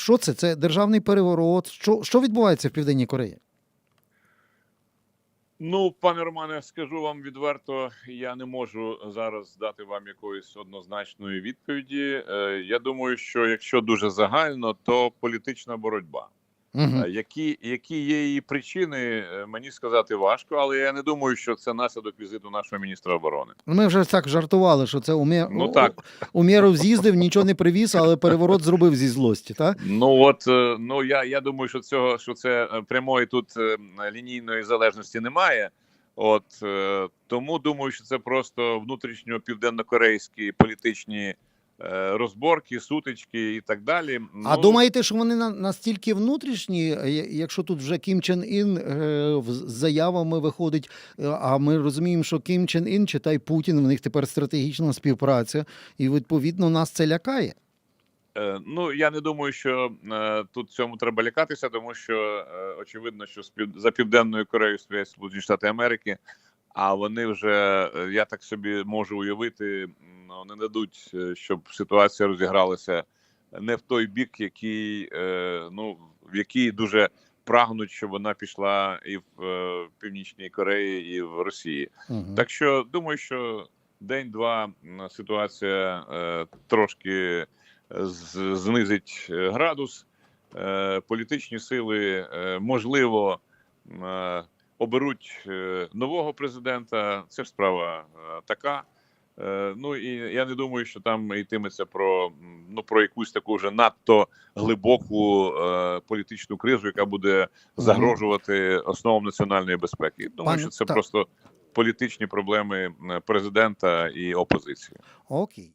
Що це? Це державний переворот. Що, що відбувається в Південній Кореї? Ну, пане Романе, скажу вам відверто, я не можу зараз дати вам якоїсь однозначної відповіді. Е, Я думаю, що якщо дуже загально, то політична боротьба. Угу. Е, Які, які є її причини, е, мені сказати важко, але я не думаю, що це наслідок візиту нашого міністра оборони. Ми вже так жартували, що це Умє... Ну, так. Умєров з'їздив, нічого не привіз, але переворот зробив зі злості, так? Ну от е, ну я, я думаю, що цього що це прямої тут лінійної залежності немає. От тому думаю, що це просто внутрішньо південнокорейські політичні розборки, сутички і так далі. А Ну, думаєте, що вони настільки внутрішні, е, якщо тут вже Кім Чен Ін е, з заявами виходить, е, а ми розуміємо, що Кім Чен Ін, читай Путін, в них тепер стратегічна співпраця, і відповідно нас це лякає. Е, Ну я не думаю, що е, тут цьому треба лякатися, тому що е, очевидно, що спів... за південною Кореєю стоять Сполучені Штати Америки, а вони вже е, я так собі можу уявити, ну, не дадуть, е, щоб ситуація розігралася не в той бік, який е, ну в який дуже прагнуть, щоб вона пішла і в північній Кореї, і в Росії. Угу. Так що думаю, що день-два ситуація трошки знизить градус. Політичні сили можливо оберуть е, нового президента. Це ж справа е, така. Е, Ну і я не думаю, що там йтиметься про ну про якусь таку вже надто глибоку е, політичну кризу, яка буде загрожувати основам національної безпеки. Думаю, що це так. просто політичні проблеми президента і опозиції. Окей.